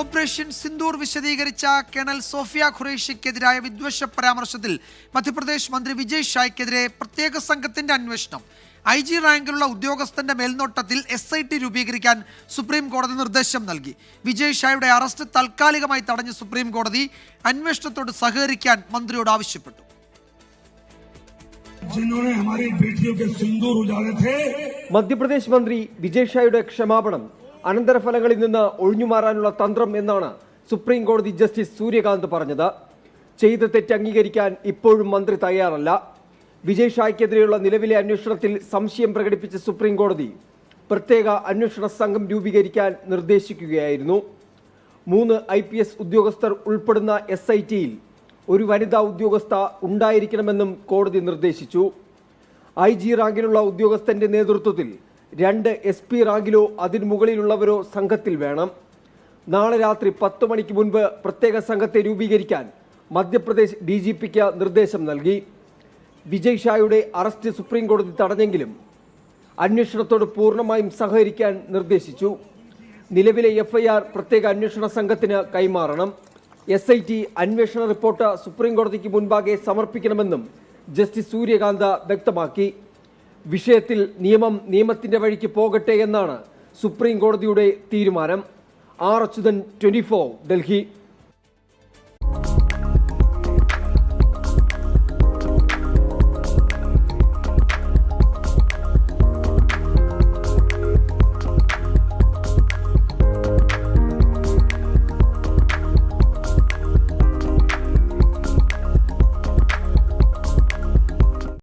Operation Sindoor വിശദീകരിച്ച colonel Sophia ഖുറേഷിക്കെതിരായ വിദ്വേഷ പരാമർശത്തിൽ മധ്യപ്രദേശ് മന്ത്രി വിജയ് ഷായ്ക്കെതിരെ പ്രത്യേക സംഘത്തിന്റെ അന്വേഷണം. ഐ ജി റാങ്കിലുള്ള ഉദ്യോഗസ്ഥന്റെ മേൽനോട്ടത്തിൽ എസ് ഐ ടി രൂപീകരിക്കാൻ സുപ്രീം കോടതി നിർദ്ദേശം നൽകി. വിജയ് ഷായുടെ അറസ്റ്റ് താൽക്കാലികമായി തടഞ്ഞ സുപ്രീം കോടതി അന്വേഷണത്തോട് സഹകരിക്കാൻ മന്ത്രിയോട് ആവശ്യപ്പെട്ടു. മധ്യപ്രദേശ് മന്ത്രി വിജയ് ഷായുടെ ക്ഷമാപണം അനന്തരഫലങ്ങളിൽ നിന്ന് ഒഴിഞ്ഞുമാറാനുള്ള തന്ത്രം എന്നാണ് സുപ്രീം കോടതി ജസ്റ്റിസ് സൂര്യകാന്ത് പറഞ്ഞത്. ചെയ്ത തെറ്റ് അംഗീകരിക്കാൻ ഇപ്പോഴും മന്ത്രി തയ്യാറല്ല. വിജയ് ഷായ്ക്കെതിരെയുള്ള നിലവിലെ അന്വേഷണത്തിൽ സംശയം പ്രകടിപ്പിച്ച സുപ്രീം കോടതി പ്രത്യേക അന്വേഷണ സംഘം രൂപീകരിക്കാൻ നിർദ്ദേശിക്കുകയായിരുന്നു. മൂന്ന് ഐ പി എസ് ഉദ്യോഗസ്ഥർ ഉൾപ്പെടുന്ന എസ് ഐ ടിയിൽ ഒരു വനിതാ ഉദ്യോഗസ്ഥ ഉണ്ടായിരിക്കണമെന്നും കോടതി നിർദ്ദേശിച്ചു. ഐ ജി റാങ്കിലുള്ള ഉദ്യോഗസ്ഥന്റെ നേതൃത്വത്തിൽ രണ്ട് എസ് പി റാങ്കിലോ അതിനു മുകളിലുള്ളവരോ സംഘത്തിൽ വേണം. നാളെ രാത്രി പത്ത് മണിക്ക് മുൻപ് പ്രത്യേക സംഘത്തെ രൂപീകരിക്കാൻ മധ്യപ്രദേശ് ഡി ജി പിക്ക് നിർദ്ദേശം നൽകി. വിജയ് ഷായുടെ അറസ്റ്റ് സുപ്രീം കോടതി തടഞ്ഞെങ്കിലും അന്വേഷണത്തോട് പൂർണമായും സഹകരിക്കാൻ നിർദ്ദേശിച്ചു. നിലവിലെ എഫ്ഐആർ പ്രത്യേക അന്വേഷണ സംഘത്തിന് കൈമാറണം. എസ് ഐ ടി അന്വേഷണ റിപ്പോർട്ട് സുപ്രീം കോടതിക്ക് മുൻപാകെ സമർപ്പിക്കണമെന്നും ജസ്റ്റിസ് സൂര്യകാന്ത വ്യക്തമാക്കി. വിഷയത്തിൽ നിയമം നിയമത്തിന്റെ വഴിക്ക് പോകട്ടെ എന്നാണ് സുപ്രീം കോടതിയുടെ തീരുമാനം. R Achuthan twenty Delhi.